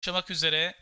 başlamak üzere.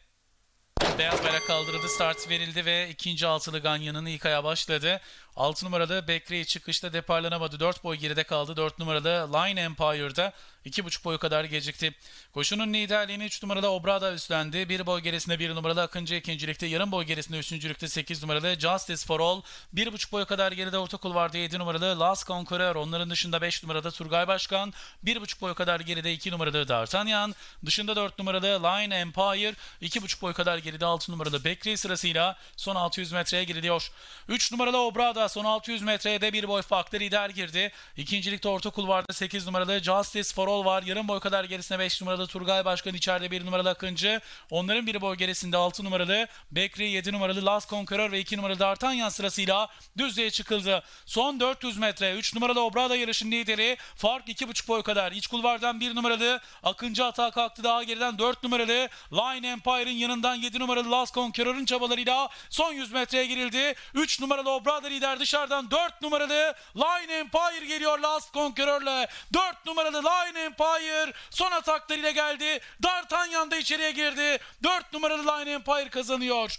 Beyaz bayrak kaldırıldı, start verildi ve ikinci altılı Ganyan'ın ilk aya başladı. 6 numaralı Bekri çıkışta deparlanamadı. 4 boy geride kaldı. 4 numaralı Line Empire'da 2,5 boyu kadar gecikti. Koşunun liderliğini 3 numaralı Obrada üstlendi. 1 boy gerisinde 1 numaralı Akıncı ikincilikte. Yarım boy gerisinde 3. lükte 8 numaralı Justice for All. 1,5 boya kadar geride orta kulvarda 7 numaralı Last Conqueror. Onların dışında 5 numarada Turgay Başkan. 1,5 boy kadar geride 2 numaralı D'Artagnan. Dışında 4 numaralı Line Empire. 2,5 boy kadar geride 6 numaralı Bekri sırasıyla son 600 metreye giriliyor. 3 numaralı Obrada son 600 metreye de bir boy farklı lider girdi. İkincilikte orta kulvarda 8 numaralı Justice for All var. Yarım boy kadar gerisinde 5 numaralı Turgay Başkan içeride 1 numaralı Akıncı. Onların bir boy gerisinde 6 numaralı Bekri, 7 numaralı Last Conqueror ve 2 numaralı D'Artagnan sırasıyla düzlüğe çıkıldı. Son 400 metre 3 numaralı Obrada yarışın lideri. Fark 2,5 boy kadar. İç kulvardan 1 numaralı Akıncı atağa kalktı. Daha geriden 4 numaralı Line Empire'ın yanından 7 numaralı Last Conqueror'ın çabalarıyla son 100 metreye girildi. 3 numaralı Obrada lider dışarıdan 4 numaralı Line Empire geliyor Last Conqueror'la. 4 numaralı Line Empire son ataklarıyla geldi. D'Artagnan da içeriye girdi. 4 numaralı Line Empire kazanıyor.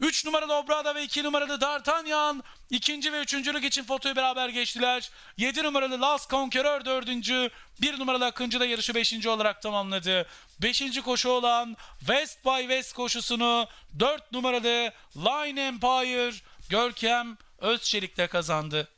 3 numaralı Obrada ve 2 numaralı D'Artagnan ikinci ve üçüncülük için fotoyu beraber geçtiler. 7 numaralı Last Conqueror dördüncü. 1 numaralı Akıncı da yarışı 5. olarak tamamladı. 5. koşu olan West by West koşusunu 4 numaralı Line Empire Görkem Özçelik'le kazandı.